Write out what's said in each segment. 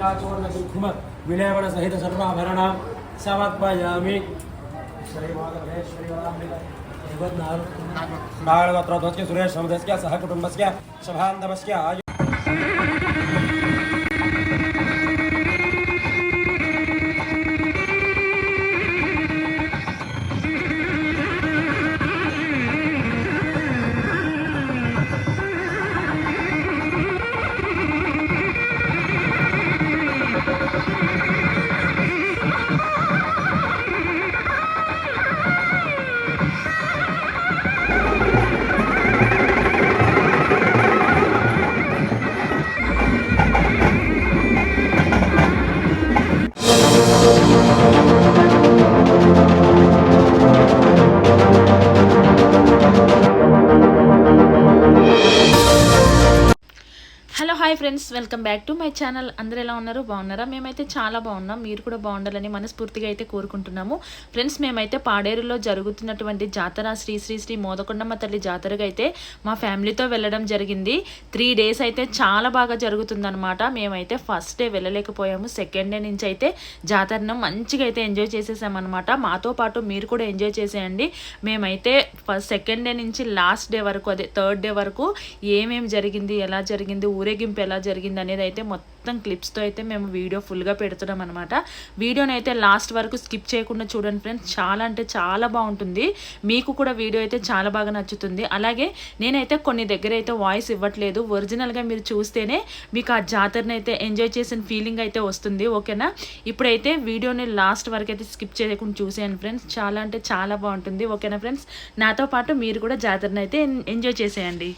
प्राचूर्णकुङ्कुम विलेवण सहित सर्वाभरणां समर्पयामि श्रीमाधवेश्वरीवरामृत सुरेश समधस्य सह कुटुंबस्य hello hi friends welcome back to my channel. అందరు ఎలా ఉన్నారు? బాగున్నారా? మేమైతే చాలా బాగున్నాం. మీరు కూడా బాగుండాలని మనస్ఫూర్తిగా అయితే కోరుకుంటున్నాము. ఫ్రెండ్స్ మేమైతే పాడేరులో జరుగుతున్నటువంటి జాతర శ్రీ శ్రీ శ్రీ మోదకొండమ్మ తల్లి జాతరగా అయితే మా ఫ్యామిలీతో వెళ్ళడం జరిగింది. త్రీ డేస్ అయితే చాలా బాగా జరుగుతుందనమాట మేమైతే ఫస్ట్ డే వెళ్ళలేకపోయాము. సెకండ్ డే నుంచి అయితే జాతరను మంచిగా అయితే ఎంజాయ్ చేసేసామన్నమాట. మాతో పాటు మీరు కూడా ఎంజాయ్ చేసేయండి. మేమైతే ఫస్ట్ సెకండ్ డే నుంచి లాస్ట్ డే వరకు అదే థర్డ్ డే వరకు ఏమేమి జరిగింది ఎలా జరిగింది ఊరేగింపు ఎలా జరిగింది అనేది అయితే మొత్తం క్లిప్స్తో అయితే మేము వీడియో ఫుల్గా పెడుతున్నాం అనమాట వీడియోని అయితే లాస్ట్ వరకు స్కిప్ చేయకుండా చూడండి ఫ్రెండ్స్ చాలా అంటే చాలా బాగుంటుంది. మీకు కూడా వీడియో అయితే చాలా బాగా నచ్చుతుంది. అలాగే నేనైతే కొన్ని దగ్గర అయితే వాయిస్ ఇవ్వట్లేదు. ఒరిజినల్గా మీరు చూస్తేనే మీకు ఆ జాతరని అయితే ఎంజాయ్ చేసిన ఫీలింగ్ అయితే వస్తుంది. ఓకేనా ఇప్పుడైతే వీడియోని లాస్ట్ వరకు అయితే స్కిప్ చేయకుండా చూసేయండి ఫ్రెండ్స్ చాలా అంటే చాలా బాగుంటుంది. ఓకేనా ఫ్రెండ్స్ నాతో పాటు మీరు కూడా జాతరని అయితే ఎంజాయ్ చేసేయండి.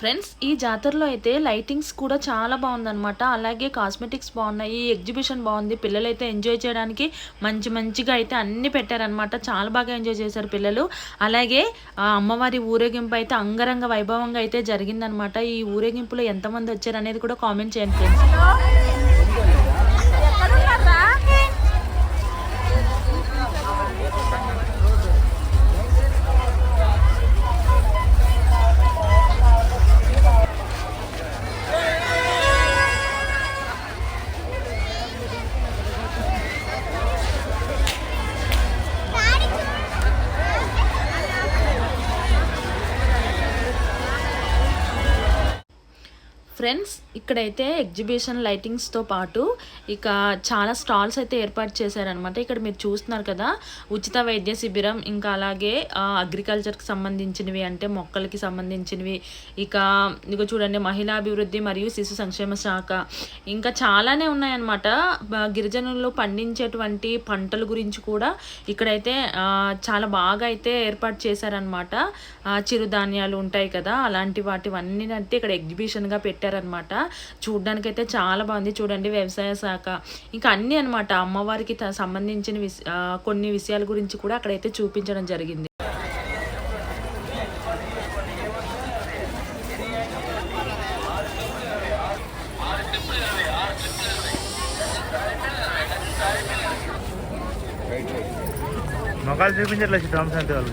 ఫ్రెండ్స్ ఈ జాతరలో అయితే లైటింగ్స్ కూడా చాలా బాగుందన్నమాట. అలాగే కాస్మెటిక్స్ బాగున్నాయి ఈ ఎగ్జిబిషన్ బాగుంది పిల్లలు అయితే ఎంజాయ్ చేయడానికి మంచి మంచిగా అయితే అన్ని పెట్టారనమాట చాలా బాగా ఎంజాయ్ చేశారు పిల్లలు. అలాగే అమ్మవారి ఊరేగింపు అయితే అంగరంగ వైభవంగా అయితే జరిగిందనమాట ఈ ఊరేగింపులో ఎంతమంది వచ్చారు అనేది కూడా కామెంట్ చేయండి ఫ్రెండ్స్. ఇక్కడైతే ఎగ్జిబిషన్ లైటింగ్స్తో పాటు ఇక చాలా స్టాల్స్ అయితే ఏర్పాటు చేశారనమాట ఇక్కడ మీరు చూస్తున్నారు కదా ఉచిత వైద్య శిబిరం ఇంకా అలాగే అగ్రికల్చర్కి సంబంధించినవి అంటే మొక్కలకి సంబంధించినవి ఇక ఇక చూడండి మహిళాభివృద్ధి మరియు శిశు సంక్షేమ శాఖ ఇంకా చాలానే ఉన్నాయన్నమాట. గిరిజనుల్లో గిరిజనులు పండించేటువంటి పంటల గురించి కూడా ఇక్కడైతే చాలా బాగా అయితే ఏర్పాటు చేశారనమాట చిరుధాన్యాలు ఉంటాయి కదా అలాంటి వాటివన్నీ అయితే ఇక్కడ ఎగ్జిబిషన్గా పెట్టారనమాట చూడ్డానికైతే చాలా బాగుంది. చూడండి వ్యవసాయ శాఖ. ఇంకా అన్నీ అనమాట అమ్మవారికి త- సంబంధించిన కొన్ని విషయాల గురించి కూడా అక్కడైతే చూపించడం జరిగింది. మొక్కలు చూపించట్లేదు అంటే వాళ్ళు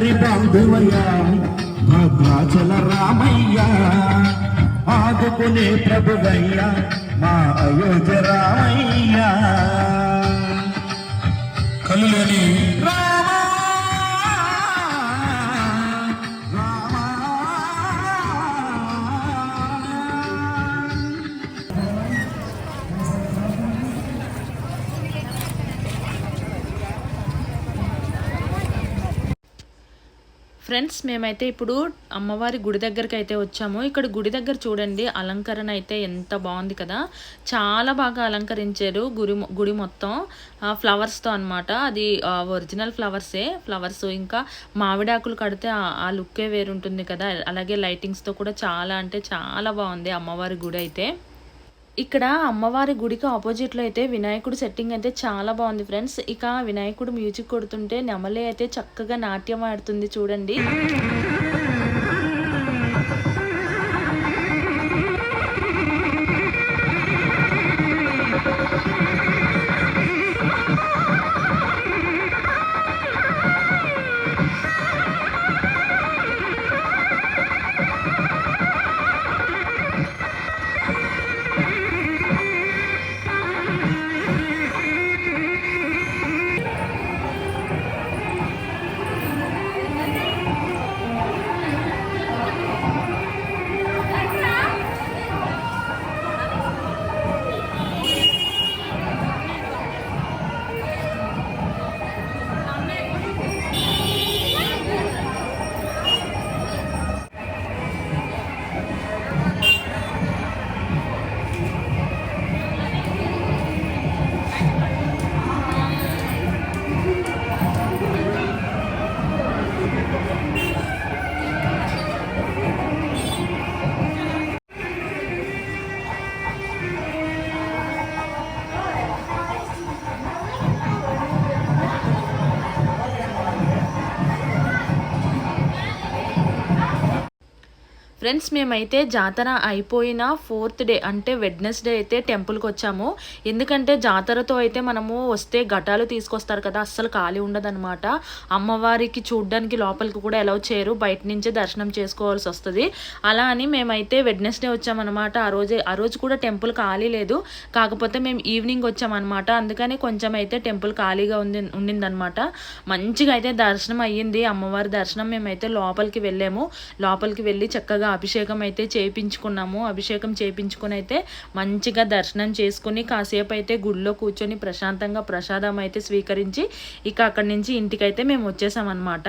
అందరి బంధువయ్యా భద్రాచల రామయ్య ఆదుకునే ప్రభువయ్యా మా అయోధ్య రామయ్య. కలులేని ఫ్రెండ్స్ మేమైతే ఇప్పుడు అమ్మవారి గుడి దగ్గరికి అయితే వచ్చాము. ఇక్కడ గుడి దగ్గర చూడండి అలంకరణ అయితే ఎంత బాగుంది కదా. చాలా బాగా అలంకరించారు గుడి గుడి మొత్తం. ఆ, ఫ్లవర్స్తో అనమాట అది ఒరిజినల్ ఫ్లవర్సే. ఫ్లవర్స్ ఇంకా మామిడాకులు కడితే ఆ- ఆ లుక్కే వేరుంటుంది కదా. అలాగే లైటింగ్స్తో కూడా చాలా అంటే చాలా బాగుంది అమ్మవారి గుడి అయితే. ఇక్కడ అమ్మవారి గుడికి ఆపోజిట్లో అయితే వినాయకుడు సెట్టింగ్ అయితే చాలా బాగుంది ఫ్రెండ్స్. ఇక వినాయకుడు మ్యూజిక్ కొడుతుంటే నెమలి అయితే చక్కగా నాట్యం ఆడుతుంది చూడండి. ఫ్రెండ్స్ మేమైతే జాతర అయిపోయిన ఫోర్త్ డే అంటే వెడ్నెస్డే అయితే టెంపుల్కి వచ్చాము. ఎందుకంటే జాతరతో అయితే మనము వస్తే ఘటాలు తీసుకొస్తారు కదా అస్సలు ఖాళీ ఉండదన్నమాట. అమ్మవారికి చూడ్డానికి లోపలికి కూడా ఎలా చేయరు బయట నుంచే దర్శనం చేసుకోవాల్సి వస్తుంది. అలా అని మేమైతే వెడ్నెస్డే వచ్చామన్నమాట. ఆ రోజు ఆ రోజు కూడా టెంపుల్ ఖాళీ లేదు. కాకపోతే మేము ఈవినింగ్ వచ్చామన్నమాట. అందుకని కొంచెం అయితే టెంపుల్ ఖాళీగా ఉంది ఉండిందనమాట మంచిగా అయితే దర్శనం అయ్యింది. అమ్మవారి దర్శనం మేమైతే లోపలికి వెళ్ళాము. లోపలికి వెళ్ళి చక్కగా అభిషేకం అయితే చేయించుకున్నాము అభిషేకం చేయించుకుని అయితే మంచిగా దర్శనం చేసుకుని కాసేపు అయితే గుడిలో కూర్చొని ప్రశాంతంగా ప్రసాదం అయితే స్వీకరించి ఇక అక్కడి నుంచి ఇంటికైతే మేము వచ్చేసామన్నమాట.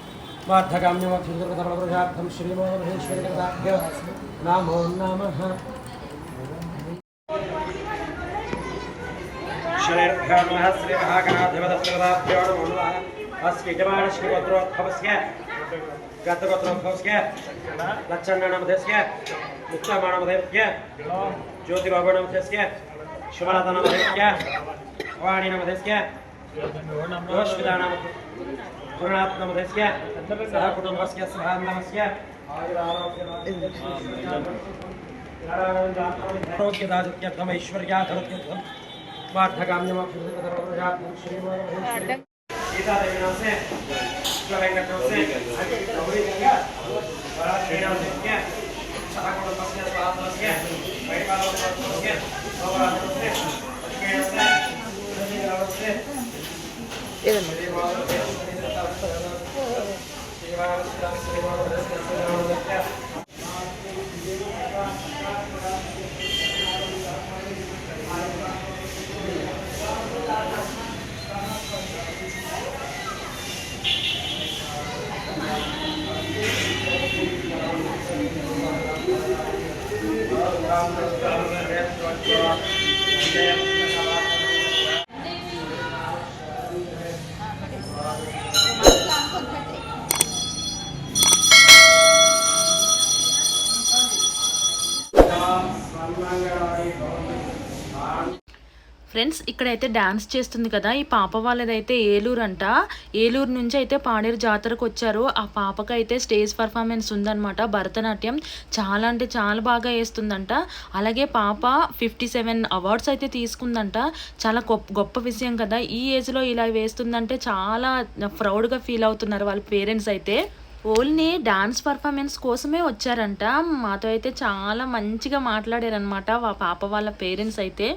मार्थकाम्यमक्षुर्गतमपुरुषार्थं श्रीमोहेश्वरिकदाभ्यो नमो नमः श्रीर्भ्यो नमः श्रीमहागणाधिपतस्कृताभ्यो नमो नमः अस्य यजमानश्रीगोत्रोद्भवस्य गतगोत्रोद्भवस्य लक्षण्णनमधस्य मुक्तमाणमधस्य ज्योतिबाबुनमधस्य शुभलतनमधस्य वाणीनमधस्य योश्वितानमधस्य गुरुनाथनमधस्य सह कुटुम्बस्य सहान्दमस्य ఫ్రెండ్స్ ఇక్కడైతే డాన్స్ చేస్తుంది కదా ఈ పాప వాళ్ళదైతే ఏలూరు అంట ఏలూరు నుంచి అయితే పాడేరు జాతరకు వచ్చారు ఆ పాపకు అయితే స్టేజ్ పర్ఫార్మెన్స్ ఉందన్నమాట భరతనాట్యం. చాలా అంటే చాలా బాగా వేస్తుందంట. అలాగే పాప ఫిఫ్టీ సెవెన్ అవార్డ్స్ అయితే తీసుకుందంట. చాలా గొప్ప గొప్ప విషయం కదా. ఈ ఏజ్లో ఇలా వేస్తుందంటే చాలా ప్రౌడ్గా ఫీల్ అవుతున్నారు వాళ్ళ పేరెంట్స్ అయితే. ఓన్లీ డాన్స్ పర్ఫార్మెన్స్ కోసమే వచ్చారంట. మాతో అయితే చాలా మంచిగా మాట్లాడారనమాట ఆ పాప వాళ్ళ పేరెంట్స్ అయితే.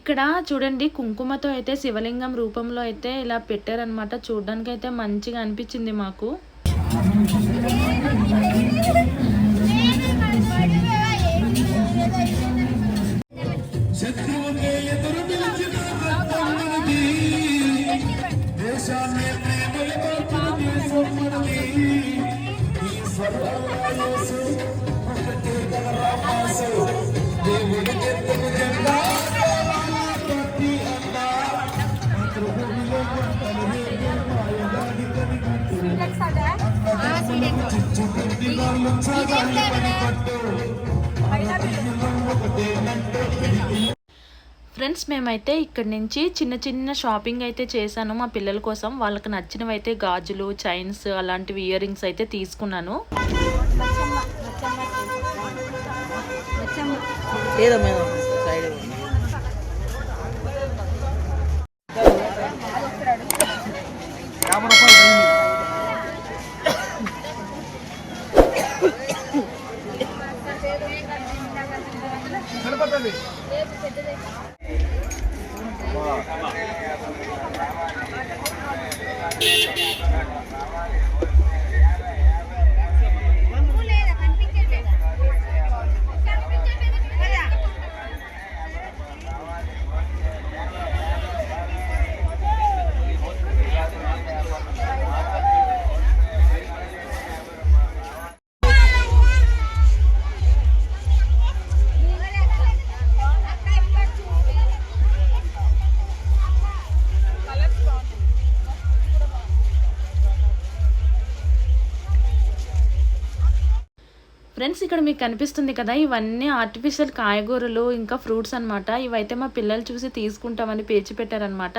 ఇక్కడ చూడండి కుంకుమతో అయితే శివలింగం రూపంలో అయితే ఇలా పెట్టారనమాట చూడడానికి అయితే మంచిగా అనిపించింది మాకు. ఫ్రెండ్స్ మేమైతే ఇక్కడ నుంచి చిన్న చిన్న షాపింగ్ అయితే చేశాను మా పిల్లల కోసం. వాళ్ళకి నచ్చినవి అయితే గాజులు చైన్స్ అలాంటివి ఇయర్ రింగ్స్ అయితే తీసుకున్నాను. ఫ్రెండ్స్ ఇక్కడ మీకు కనిపిస్తుంది కదా ఇవన్నీ ఆర్టిఫిషియల్ కాయగూరలు ఇంకా ఫ్రూట్స్ అన్నమాట. ఇవైతే మా పిల్లలు చూసి తీసుకుంటామని పేచి పెట్టారనమాట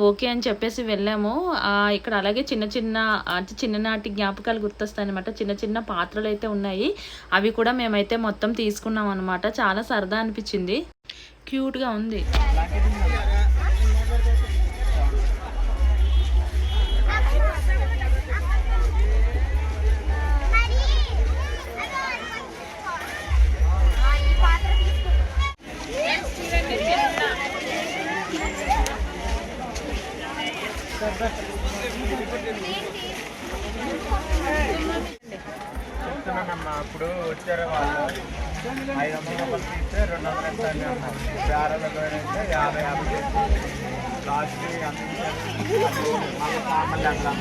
ఓకే అని చెప్పేసి వెళ్ళాము. ఆ, ఇక్కడ అలాగే చిన్న చిన్న అంటే చిన్ననాటి జ్ఞాపకాలు గుర్తొస్తాయి అనమాట చిన్న చిన్న పాత్రలు అయితే ఉన్నాయి. అవి కూడా మేమైతే మొత్తం తీసుకున్నాం అనమాట చాలా సరదా అనిపించింది. క్యూట్గా ఉంది. అప్పుడు వచ్చారు వాళ్ళు. ఐదు వందల రూపాయలు తీస్తే రెండు వందలు ఇస్తాను అన్నారు. వందల అయితే యాభై యాభై లాస్ట్ మళ్ళీ అట్లా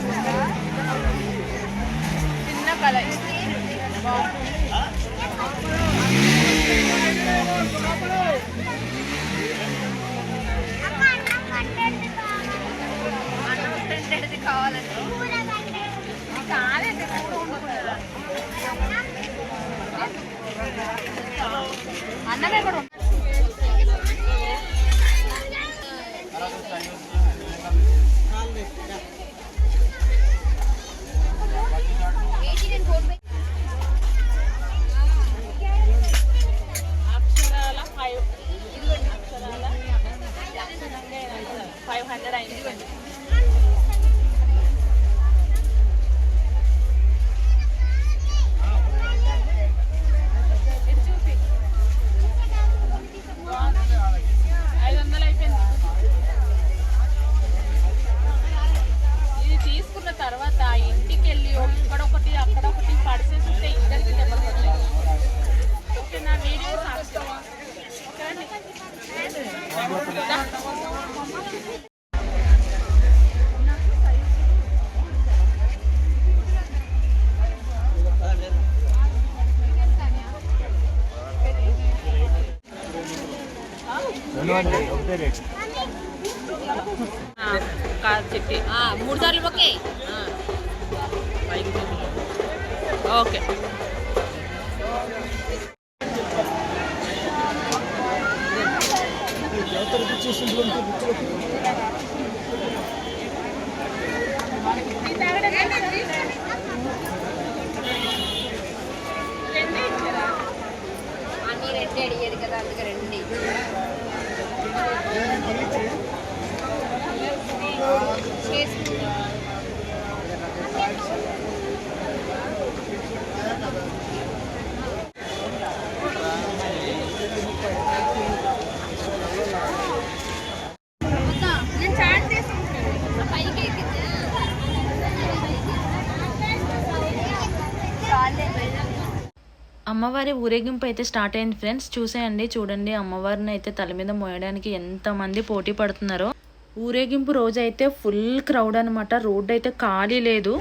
అన్నమే కూడా ఫైవ్ అమ్మవారి ఊరేగింపు అయితే స్టార్ట్ అయింది ఫ్రెండ్స్. చూసేయండి చూడండి. అమ్మవారిని అయితే తల మీద మోయడానికి ఎంతమంది పోటీ పడుతున్నారో. ఊరేగింపు రోజు అయితే ఫుల్ క్రౌడ్ అనమాట రోడ్ అయితే ఖాళీ లేదు.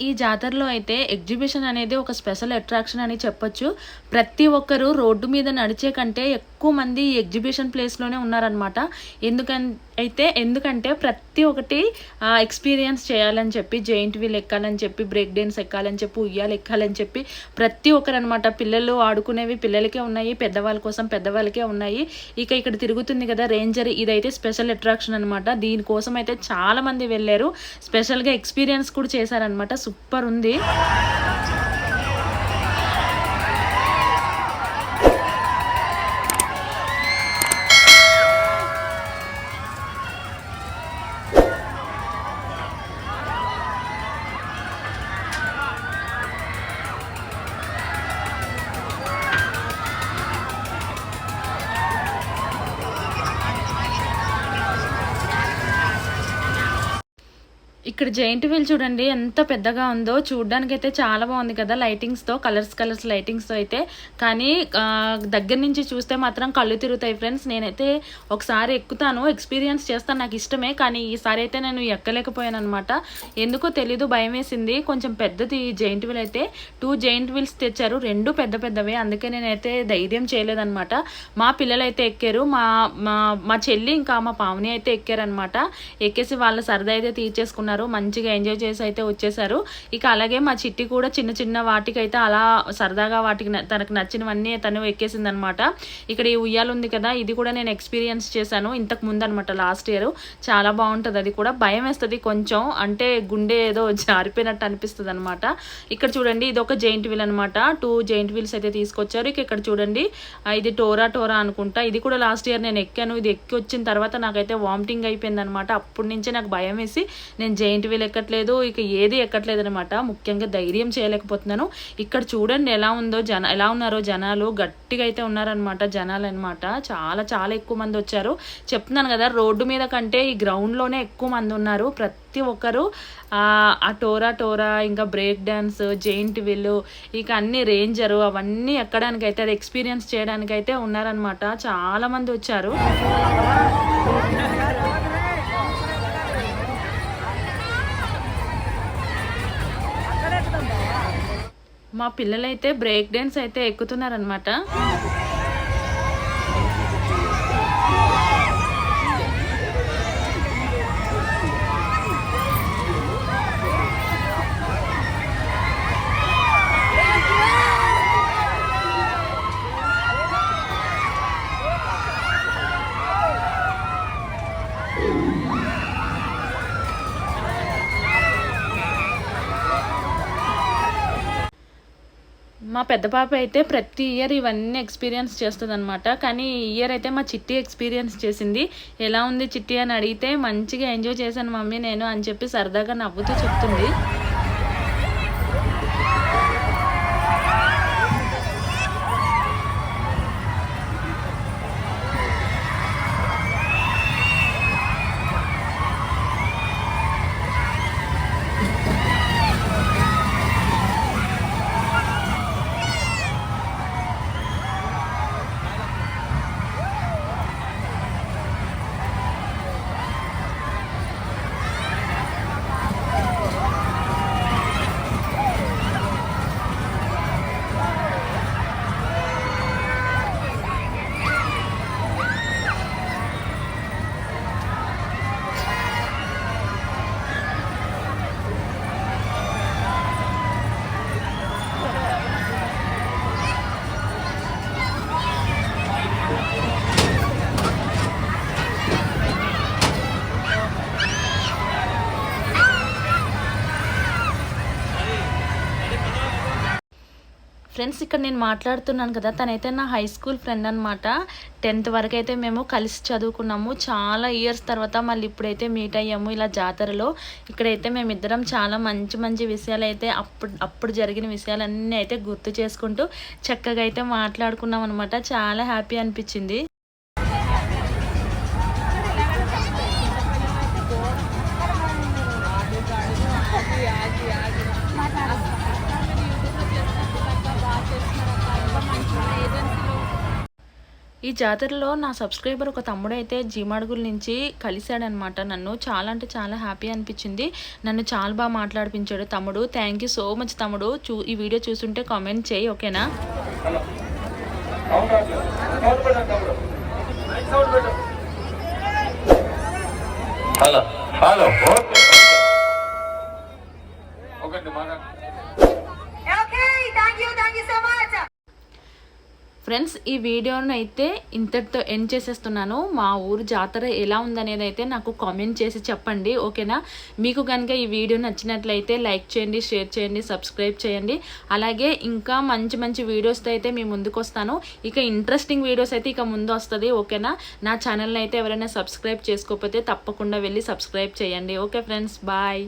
ఈ జాతరలో అయితే ఎగ్జిబిషన్ అనేది ఒక స్పెషల్ అట్రాక్షన్ అని చెప్పొచ్చు. ప్రతి ఒక్కరు రోడ్డు మీద నడిచే కంటే ఎక్కువ మంది ఎగ్జిబిషన్ ప్లేస్లోనే ఉన్నారనమాట ఎందుకన్ అయితే ఎందుకంటే ప్రతి ఒక్కటి ఎక్స్పీరియన్స్ చేయాలని చెప్పి జెయింట్ వీల్ ఎక్కాలని చెప్పి బ్రేక్ డ్యాన్స్ ఎక్కాలని చెప్పి ఉయ్యాలు ఎక్కాలని చెప్పి ప్రతి ఒక్కరు అనమాట పిల్లలు ఆడుకునేవి పిల్లలకే ఉన్నాయి పెద్దవాళ్ళ కోసం పెద్దవాళ్ళకే ఉన్నాయి. ఇక ఇక్కడ తిరుగుతుంది కదా రేంజర్ ఇదైతే స్పెషల్ అట్రాక్షన్ అనమాట దీనికోసం అయితే చాలా మంది వెళ్ళారు. స్పెషల్గా ఎక్స్పీరియన్స్ కూడా చేశారనమాట సూపర్ ఉంది. ఇక్కడ జైంట్ వీల్ చూడండి ఎంత పెద్దగా ఉందో. చూడడానికి అయితే చాలా బాగుంది కదా లైటింగ్స్తో కలర్స్ కలర్స్ లైటింగ్స్తో అయితే. కానీ దగ్గర నుంచి చూస్తే మాత్రం కళ్ళు తిరుగుతాయి ఫ్రెండ్స్ నేనైతే ఒకసారి ఎక్కుతాను. ఎక్స్పీరియన్స్ చేస్తాను నాకు ఇష్టమే. కానీ ఈసారి అయితే నేను ఎక్కలేకపోయాను అనమాట ఎందుకో తెలీదు భయం వేసింది. కొంచెం పెద్దది జైంట్ వీల్ అయితే. టూ జైంట్ వీల్స్ తెచ్చారు. రెండు పెద్ద పెద్దవే. అందుకే నేనైతే ధైర్యం చేయలేదనమాట మా పిల్లలు అయితే ఎక్కారు. మా మా మా చెల్లి ఇంకా మా పావని అయితే ఎక్కారనమాట ఎక్కేసి వాళ్ళ సరదా అయితే తీర్చేసుకున్నారు. మంచిగా ఎంజాయ్ చేసి అయితే వచ్చేసారు. ఇక అలాగే మా చిట్టి కూడా చిన్న చిన్న వాటికైతే అలా సరదాగా వాటికి తనకు నచ్చినవన్నీ తను ఎక్కేసింది అనమాట ఇక్కడ ఈ ఉయ్యాలు ఉంది కదా ఇది కూడా నేను ఎక్స్పీరియన్స్ చేశాను ఇంతకు ముందు అనమాట లాస్ట్ ఇయర్. చాలా బాగుంటుంది అది కూడా భయం వేస్తుంది కొంచెం. అంటే గుండె ఏదో జారిపోయినట్టు అనిపిస్తుంది అనమాట ఇక్కడ చూడండి ఇది ఒక జైంట్ వీల్ అనమాట. టూ జైంట్ వీల్స్ అయితే తీసుకొచ్చారు. ఇక ఇక్కడ చూడండి ఇది టోరా టోరా అనుకుంటా. ఇది కూడా లాస్ట్ ఇయర్ నేను ఎక్కాను. ఇది ఎక్కి వచ్చిన తర్వాత నాకైతే వామిటింగ్ అయిపోయింది అనమాట అప్పటి నుంచే నాకు భయం వేసి నేను జైంట్ వీల్ ఎక్కట్లేదు ఇక ఏది ఎక్కట్లేదు అనమాట ముఖ్యంగా ధైర్యం చేయలేకపోతున్నాను. ఇక్కడ చూడండి ఎలా ఉందో జన ఎలా ఉన్నారో జనాలు. గట్టిగా అయితే ఉన్నారనమాట జనాలు అనమాట చాలా చాలా ఎక్కువ మంది వచ్చారు. చెప్తున్నాను కదా రోడ్డు మీద కంటే ఈ గ్రౌండ్లోనే ఎక్కువ మంది ఉన్నారు. ప్రతి ఒక్కరు ఆ టోరా టోరా ఇంకా బ్రేక్ డ్యాన్స్ జైంట్ వీల్ ఇక అన్ని రేంజరు అవన్నీ ఎక్కడానికి అయితే అది ఎక్స్పీరియన్స్ చేయడానికి అయితే ఉన్నారనమాట చాలా మంది వచ్చారు. మా పిల్లలైతే బ్రేక్ డ్యాన్స్ అయితే ఎక్కుతున్నారనమాట మా పెద్ద పాప అయితే ప్రతి ఇయర్ ఇవన్నీ ఎక్స్పీరియన్స్ చేస్తుంది అనమాట కానీ ఈ ఇయర్ అయితే మా చిట్టి ఎక్స్పీరియన్స్ చేసింది. ఎలా ఉంది చిట్టి అని అడిగితే మంచిగా ఎంజాయ్ చేశాను మమ్మీ నేను అని చెప్పి సరదాగా నవ్వుతూ చెప్తుంది. ఫ్రెండ్స్ ఇక్కడ నేను మాట్లాడుతున్నాను కదా తనైతే నా హై స్కూల్ ఫ్రెండ్ అనమాట టెన్త్ వరకు అయితే మేము కలిసి చదువుకున్నాము. చాలా ఇయర్స్ తర్వాత మళ్ళీ ఇప్పుడైతే మీట్ అయ్యాము ఇలా జాతరలో. ఇక్కడైతే మేమిద్దరం చాలా మంచి మంచి విషయాలు అయితే అప్పుడు అప్పుడు జరిగిన విషయాలన్నీ అయితే గుర్తు చేసుకుంటూ చక్కగా అయితే మాట్లాడుకున్నాం అనమాట చాలా హ్యాపీ అనిపించింది. ఈ జాతరలో నా సబ్స్క్రైబర్ ఒక తమ్ముడు అయితే జీమాడుగుల నుంచి కలిశాడనమాట. నన్ను చాలా అంటే చాలా హ్యాపీ అనిపించింది. నన్ను చాలా బాగా మాట్లాడిపించాడు తమ్ముడు. థ్యాంక్ యూ సో మచ్ తమ్ముడు. చూ ఈ వీడియో చూస్తుంటే కామెంట్ చేయి ఓకేనా? హలో. హలో. ఓకే ఓకే బాగా ఫ్రెండ్స్ ఈ వీడియోను అయితే ఇంతటితో ఎండ్ చేసేస్తున్నాను. మా ఊరు జాతర ఎలా ఉందనేది అయితే నాకు కామెంట్ చేసి చెప్పండి ఓకేనా? మీకు కనుక ఈ వీడియో నచ్చినట్లయితే లైక్ చేయండి షేర్ చేయండి సబ్స్క్రైబ్ చేయండి. అలాగే ఇంకా మంచి మంచి వీడియోస్తో అయితే మీ ముందుకు వస్తాను. ఇక ఇంట్రెస్టింగ్ వీడియోస్ అయితే ఇక ముందు వస్తుంది ఓకేనా? నా ఛానల్ని అయితే ఎవరైనా సబ్స్క్రైబ్ చేసుకోకపోతే తప్పకుండా వెళ్ళి సబ్స్క్రైబ్ చేయండి. Okay friends bye.